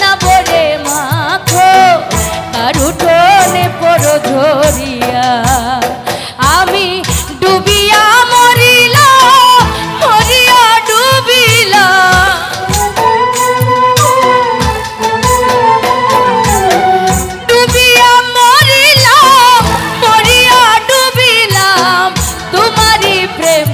না বলে মাখো তার উঠোনে পড়ো ধরিয়া আমি ডুবিয়া মরিলা হরিয়া ডুবিলা। ডুবিয়া মরিলা মরিয়া ডুবিলাম, তোমারই প্রেম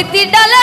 স্মৃতি ডালা